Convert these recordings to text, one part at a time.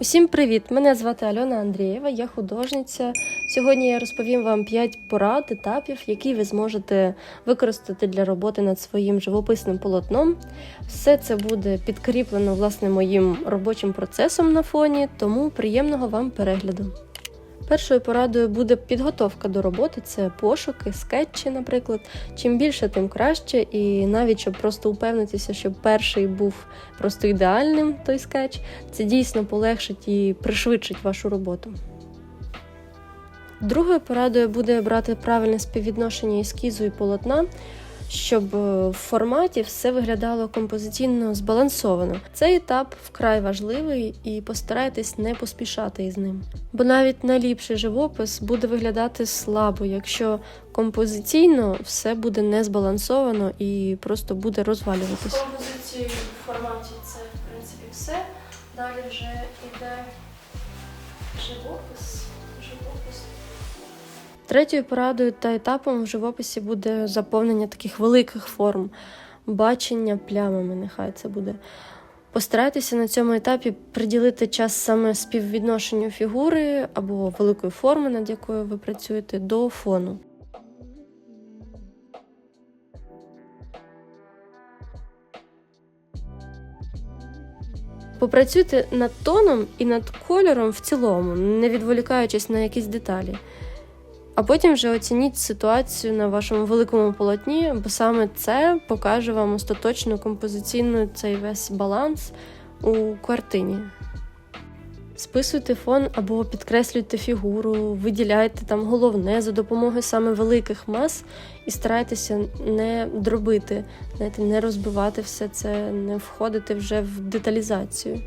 Усім привіт! Мене звати Альона Андрієва, я художниця. Сьогодні я розповім вам 5 порад, етапів, які ви зможете використати для роботи над своїм живописним полотном. Все це буде підкріплено власне моїм робочим процесом на фоні, тому приємного вам перегляду. Першою порадою буде підготовка до роботи, це пошуки, скетчі, наприклад. Чим більше, тим краще. І навіть щоб просто упевнитися, що перший був просто ідеальним той скетч, це дійсно полегшить і пришвидшить вашу роботу. Другою порадою буде брати правильне співвідношення ескізу і полотна, щоб е, в форматі все виглядало композиційно збалансовано. Цей етап вкрай важливий і постарайтесь не поспішати із ним. Бо навіть найліпший живопис буде виглядати слабо, якщо композиційно все буде не збалансовано і просто буде розвалюватися. Композиції в форматі це в принципі все. Далі вже йде живопис. Живопис. Третьою порадою та етапом в живописі буде заповнення таких великих форм, бачення плямами, нехай це буде. Постарайтеся на цьому етапі приділити час саме співвідношенню фігури або великої форми, над якою ви працюєте, до фону. Попрацюйте над тоном і над кольором в цілому, не відволікаючись на якісь деталі. А потім вже оцініть ситуацію на вашому великому полотні, бо саме це покаже вам остаточну композиційну цей весь баланс у картині. Списуйте фон або підкреслюйте фігуру, виділяйте там головне за допомогою саме великих мас і старайтеся не дробити, знаєте, не розбивати все це, не входити вже в деталізацію.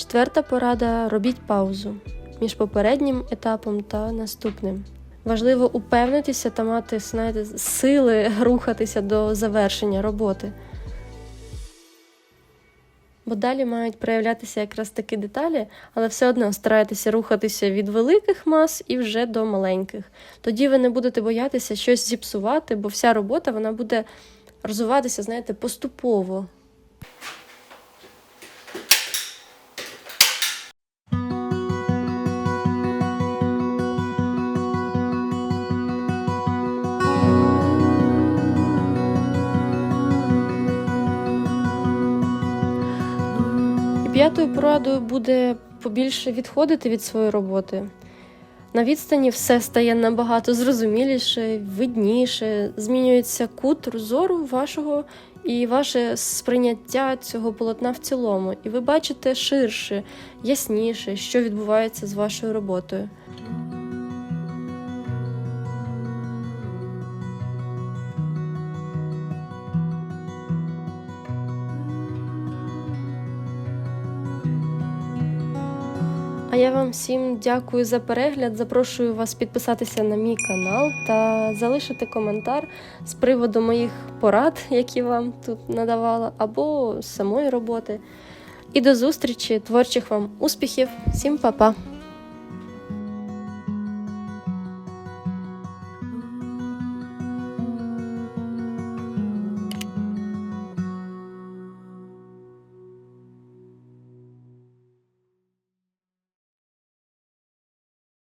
Четверта порада робіть паузу між попереднім етапом та наступним. Важливо упевнитися та мати знаєте, сили рухатися до завершення роботи. Бо далі мають проявлятися якраз такі деталі, але все одно старайтеся рухатися від великих мас і вже до маленьких. Тоді ви не будете боятися щось зіпсувати, бо вся робота вона буде розвиватися, знаєте, поступово. П'ятою порадою буде побільше відходити від своєї роботи. На відстані все стає набагато зрозуміліше, видніше, змінюється кут зору вашого і ваше сприйняття цього полотна в цілому. І ви бачите ширше, ясніше, що відбувається з вашою роботою. А я вам всім дякую за перегляд. Запрошую вас підписатися на мій канал та залишити коментар з приводу моїх порад, які вам тут надавала, або самої роботи. І до зустрічі, творчих вам успіхів! Всім па-па!